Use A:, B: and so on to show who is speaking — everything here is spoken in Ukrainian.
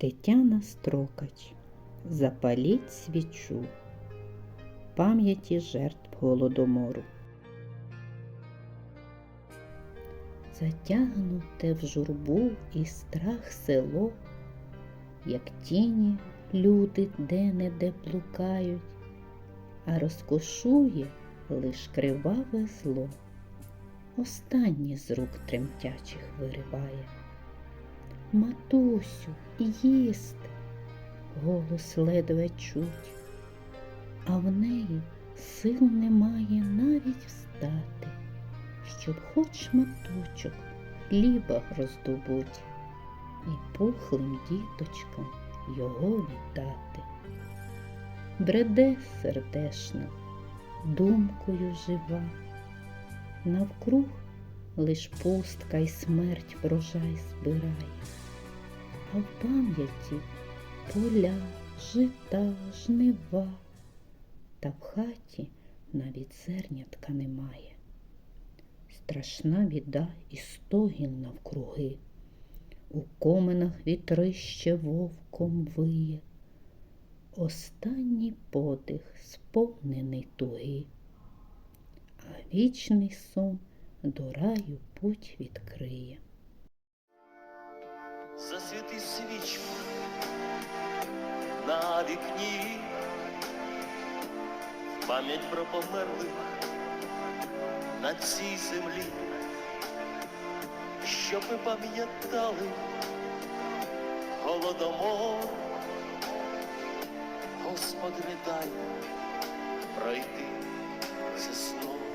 A: Тетяна Строкач. Запаліть свічу. Пам'яті жертв голодомору. Затягнуте в журбу і страх село, як тіні люди де-не-де блукають, а розкошує лиш криваве зло, останнє з рук тремтячих вириває. Матусю, їсти, голос ледве чуть, а в неї сил немає навіть встати, щоб хоч шматочок хліба роздобуть і пухлим діточкам його віддати. Бреде сердешно, думкою жива, навкруг лиш пустка й смерть врожай збирає, а в пам'яті поля, жита, жнива, та в хаті навіть зернятка немає. Страшна біда і стогін навкруги, у коменах вітрище вовком виє, останній подих сповнений туги, а вічний сон до раю путь відкриє.
B: засвіти свічку на вікні, пам'ять про померлих на цій землі, щоб ми пам'ятали голодомор. Господи, дай пройти зі сном.